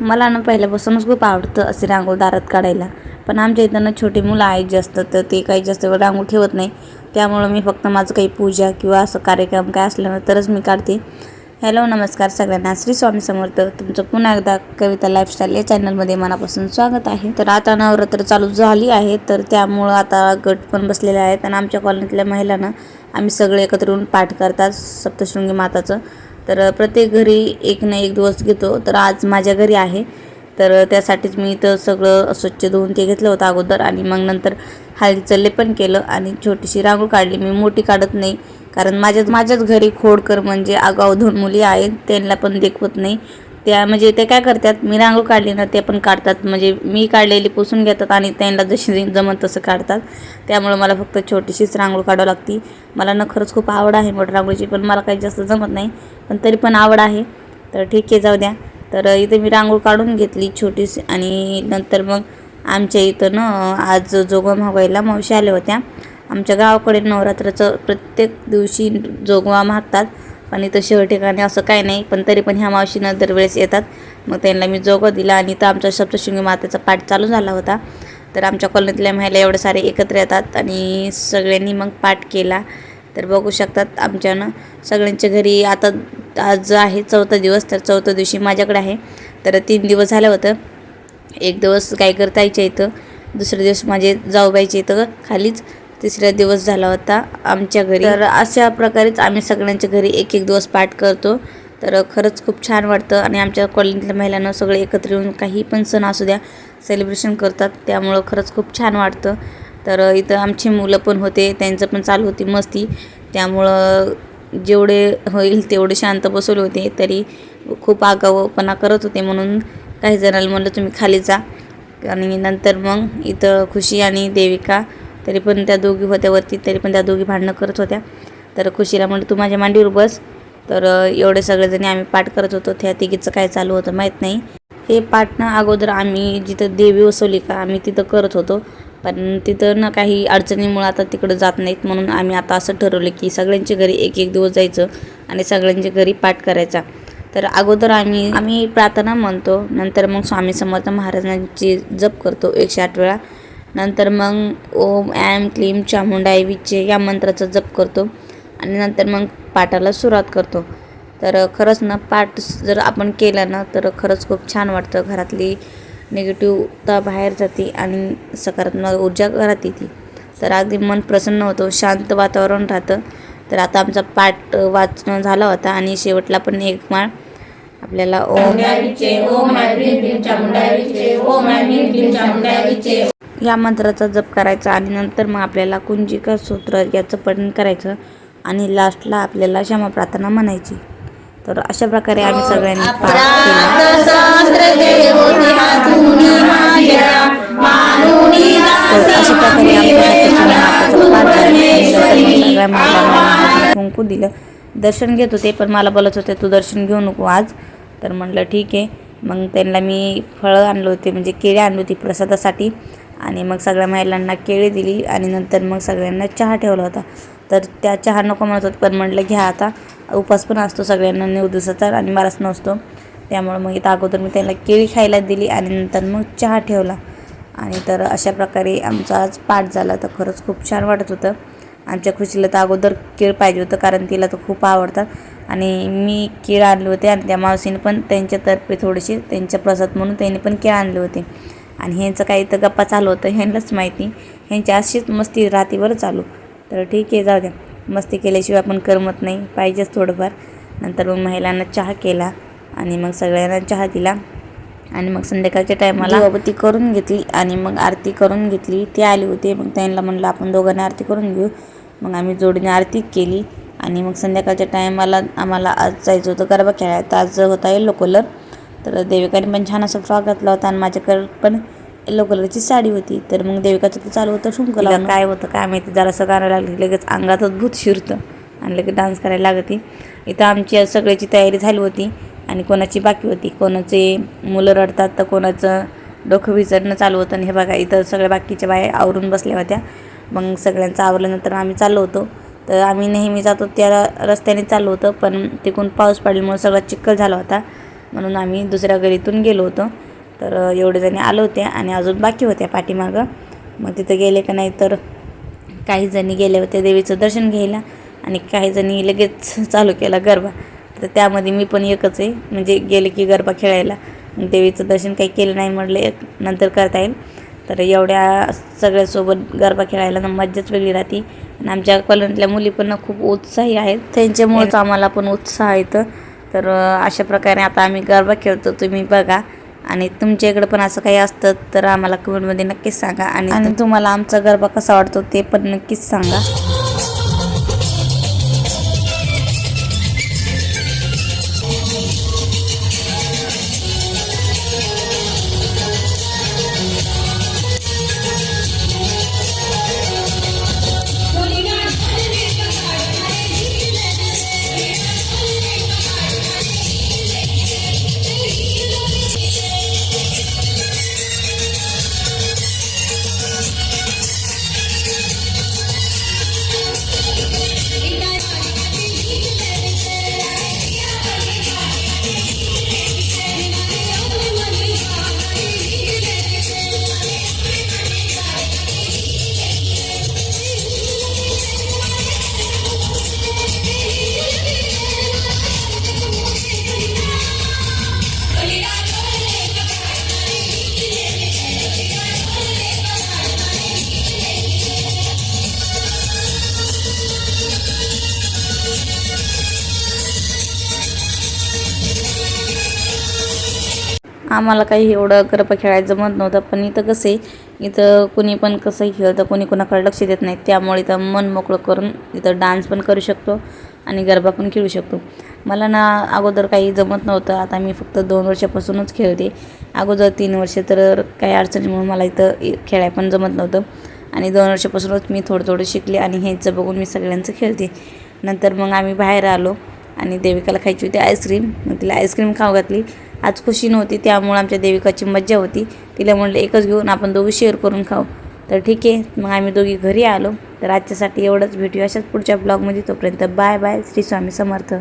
मला ना पहिल्यापासूनच खूप आवडतं असे रांगोळ दारात काढायला. पण आमच्या इथं ना छोटे मुलं आहेत जास्त तर ते काही जास्त वेळ रांगोळ ठेवत नाही. त्यामुळं मी फक्त माझं काही पूजा किंवा असं कार्यक्रम काय असलं ना तरच मी काढते. हॅलो नमस्कार सगळ्यांना. श्री स्वामी समर्थ. तुमचं पुन्हा एकदा कविता लाईफस्टाईल या चॅनलमध्ये मनापासून स्वागत आहे. तर आता नवरात्र चालू झाली आहे तर त्यामुळं आता गट पण बसलेले आहेत. आणि आमच्या कॉलनीतल्या महिलांना आम्ही सगळे एकत्र येऊन पाठ करतात सप्तशृंगी माताचं. तर प्रत्येक घरी एक ना एक दिवस घेतो. तर आज माझ्या घरी आहे. तर त्यासाठीच मी इथं सगळं स्वच्छ धुवून ते घेतलं होतं अगोदर. आणि मग नंतर हळदीचं लेपन केलं आणि छोटीशी रांगोळ काढली. मी मोठी काढत नाही. कारण माझ्याच माझ्याच घरी खोडकर म्हणजे आगाऊ दोन मुली आहेत. त्यांना पण देखवत नाही. त्या म्हणजे ते काय करतात मी रांगोळ काढली ना ते पण काढतात. म्हणजे मी काढलेली पुसून घेतात आणि त्यांना जशी जमत तसं काढतात. त्यामुळे मला फक्त छोटीशीच रांगोळ काढावं लागती. मला ना खरंच खूप आवड आहे मोठ रांगोळीची पण मला काही जास्त जमत नाही. पण तरी पण आवड आहे. तर ठीक आहे जाऊ द्या. तर इथे मी रांगोळ काढून घेतली छोटीशी आणि नंतर मग आमच्या इथं ना आज जोगवा मागवायला मावशी आल्या होत्या. आमच्या गावाकडे नवरात्राचं प्रत्येक दिवशी जोगवा मागतात. पण इथं शहर ठिकाणी असं काही नाही पण तरी पण ह्या मावशीनं दरवेळेस येतात. मग त्यांना मी जोगं दिला आणि तर आमचा सप्तशृंगी मातेचा पाठ चालू झाला होता. तर आमच्या कॉलनीतल्या महिला एवढे सारे एकत्र येतात आणि सगळ्यांनी मग पाठ केला. तर बघू शकतात आमच्यानं. सगळ्यांच्या घरी आता आज आहे चौथा दिवस तर चौथ्या दिवशी माझ्याकडे आहे. तर तीन दिवस झालं होतं. एक दिवस काय करतायच्या इथं. दुसरे दिवस माझे जाऊबाईच्या इथं खालीच. तिसरा दिवस झाला होता आमच्या घरी. तर अशा प्रकारेच आम्ही सगळ्यांच्या घरी एक एक दिवस पाठ करतो. तर खरंच खूप छान वाटतं आणि आमच्या कॉलनीतल्या महिलांना सगळे एकत्र येऊन काही पण सण असू द्या सेलिब्रेशन करतात. त्यामुळं खरंच खूप छान वाटतं. तर इथं आमची मुलं पण होते त्यांचं पण चालू होती मस्ती. त्यामुळं जेवढे होईल तेवढे शांत बसवले होते तरी खूप आगाऊपणा करत होते म्हणून काही जणांना म्हणलं तुम्ही खाली जा. आणि नंतर मग इथं खुशी आणि देविका तरी पण त्या दोघी होत्या वरती तरी पण त्या दोघी भांडणं करत होत्या. तर खुशीला म्हणलं तू माझ्या मांडीवर बस. तर एवढे सगळेजणी आम्ही पाठ करत होतो. त्या तिघीचं काय चालू होतं माहीत नाही. हे पाठ ना अगोदर आम्ही जिथं देवी बसवली का आम्ही तिथं करत होतो. पण तिथं ना काही अडचणीमुळे आता तिकडं जात नाहीत म्हणून आम्ही आता असं ठरवलं की सगळ्यांच्या घरी एक एक दिवस जायचं आणि सगळ्यांच्या घरी पाठ करायचा. तर अगोदर आम्ही आम्ही प्रार्थना म्हणतो. नंतर मग स्वामी समर्थ महाराजांची जप करतो एकशे आठ वेळा. नंतर मग ओम ॲम क्लीम चामुंडाई विचे या मंत्राचा जप करतो. आणि नंतर मग पाठाला सुरुवात करतो. तर खरंच ना पाठ जर आपण केला ना तर खरंच खूप छान वाटतं. घरातली निगेटिव्हता बाहेर जाते आणि सकारात्मक ऊर्जा घरात येते. तर अगदी मन प्रसन्न होतं शांत वातावरण राहतं. तर आता आमचा पाठ वाचणं झाला होता आणि शेवटला पण एक माळ आपल्याला ओम या मंत्राचा जप करायचा आणि नंतर मग आपल्याला कुंजिका सूत्र याचं पठण करायचं आणि लास्टला आपल्याला क्षमा प्रार्थना म्हणायची. तर अशा प्रकारे आम्ही सगळ्यांनी केला. तर अशा प्रकारे कुंकू दिलं. दर्शन घेत होते पण मला बोलत होते तू दर्शन घेऊ नको आज. तर म्हटलं ठीक आहे. मग त्यांना मी फळं आणलं होते म्हणजे केळी आणली होती प्रसादासाठी. आणि मग सगळ्या महिलांना केळी दिली आणि नंतर मग सगळ्यांना चहा ठेवला होता. तर त्या चहा नको म्हणत होत पण म्हटलं घ्या आता. उपास पण असतो सगळ्यांना नऊ दिवसाचा आणि मलाच नसतो. त्यामुळं मग इथं अगोदर मी त्यांना केळी खायला दिली आणि नंतर मग चहा ठेवला. आणि तर अशा प्रकारे आमचा आज पाठ झाला. तर खरंच खूप छान वाटत होतं. आमच्या खुशीला तर अगोदर केळ पाहिजे होतं कारण तिला तर खूप आवडतात. आणि मी केळ आणले होते आणि त्या मावशीने पण त्यांच्यातर्फे थोडेसे त्यांच्या प्रसाद म्हणून त्यांनी पण केळ आणले होते. आणि ह्यांचं काही तर गप्पा चालू होतं ह्यांनाच माहिती. ह्यांची अशीच मस्ती राहते बरं चालू. तर ठीक आहे जाऊ द्या. मस्ती केल्याशिवाय आपण करमत नाही. पाहिजेच थोडंफार. नंतर मग महिलांना चहा केला आणि मग सगळ्यांना चहा दिला. आणि मग संध्याकाळच्या टायमाला दिवाबत्ती करून घेतली आणि मग आरती करून घेतली. ते आले होते. मग त्यांना म्हणलं आपण दोघांनी आरती करून घेऊ. मग आम्ही जोडीने आरती केली. आणि मग संध्याकाळच्या टायमाला आम्हाला आज जायचं होतं गरबा खेळायला. आज होता येल्लो कलर तर देविकाने पण छान असा फ्रॉक घातला होता आणि माझ्याकडे पण येल्लो कलरची साडी होती. तर मग देविकाचं तर चालू होतं शुंकला काय होतं काय माहिती जरासं गाणं लागलं लगेच अंगातच भूत शिरतं आणि लगेच डान्स करायला लागते. इथं आमची सगळ्याची तयारी झाली होती आणि कोणाची बाकी होती. कोणाचे मुलं रडतात तर कोणाचं डोकं विसरणं चालू होतं आणि हे बघा इथं सगळ्या बाकीच्या बाया आवरून बसल्या होत्या. मग सगळ्यांचं आवरल्यानंतर आम्ही चाललो होतो. तर आम्ही नेहमी जातो त्या रस्त्याने चाललो होतं पण तिकडून पाऊस पडल्यामुळे सगळा चिखल झाला होता. म्हणून आम्ही दुसऱ्या गलीतून गेलो होतो. तर एवढे जणी आलो होते आणि अजून बाकी होत्या पाठीमागं. मग तिथं गेले का नाही तर काही जणी गेले होते देवीचं दर्शन घ्यायला आणि काही जणी लगेच चालू केला गरबा. तर त्यामध्ये मी पण एकच आहे म्हणजे गेले की गरबा खेळायला. देवीचं दर्शन काही केलं नाही म्हटलं एक नंतर करता येईल. तर एवढ्या सगळ्यासोबत गरबा खेळायला ना मज्जाच वेगळी राहते. आणि आमच्या कॉलनीतल्या मुली पण खूप उत्साही आहेत. त्यांच्यामुळेच आम्हाला पण उत्साह येतं. तर अशा प्रकारे आता आम्ही गरबा खेळतो तुम्ही बघा. आणि तुमच्या इकडं पण असं काही असतं तर आम्हाला कमेंटमध्ये नक्कीच सांगा. आणि आणि तुम्हाला आमचा गरबा कसा वाटतो ते पण नक्कीच सांगा. आम्हाला काही एवढं गरबा खेळायला जमत नव्हतं पण इथं कसं आहे इथं कुणी पण कसंही खेळतं कोणी कोणाकडे लक्ष देत नाही त्यामुळे इथं मन मोकळं करून इथं डान्स पण करू शकतो आणि गरबा पण खेळू शकतो. मला ना अगोदर काही जमत नव्हतं आता मी फक्त दोन वर्षापासूनच खेळते. अगोदर तीन वर्ष तर काही अडचणीमुळे मला इथं खेळाय पण जमत नव्हतं. आणि दोन वर्षापासूनच मी थोडं थोडं शिकले आणि ह्याचं बघून मी सगळ्यांचं खेळते. नंतर मग आम्ही बाहेर आलो आणि देविकाला खायची होती आईस्क्रीम मग तिला आईस्क्रीम खाऊ घातली. आज खुशी नव्हती त्यामुळे आमच्या देविकाची मज्जा होती. तिला म्हणलं एकच घेऊन आपण दोघी शेअर करून खाऊ. तर ठीक आहे मग आम्ही दोघी घरी आलो. तर आजच्यासाठी एवढंच. भेटूया अशाच पुढच्या ब्लॉगमध्ये तोपर्यंत बाय बाय. श्री स्वामी समर्थ.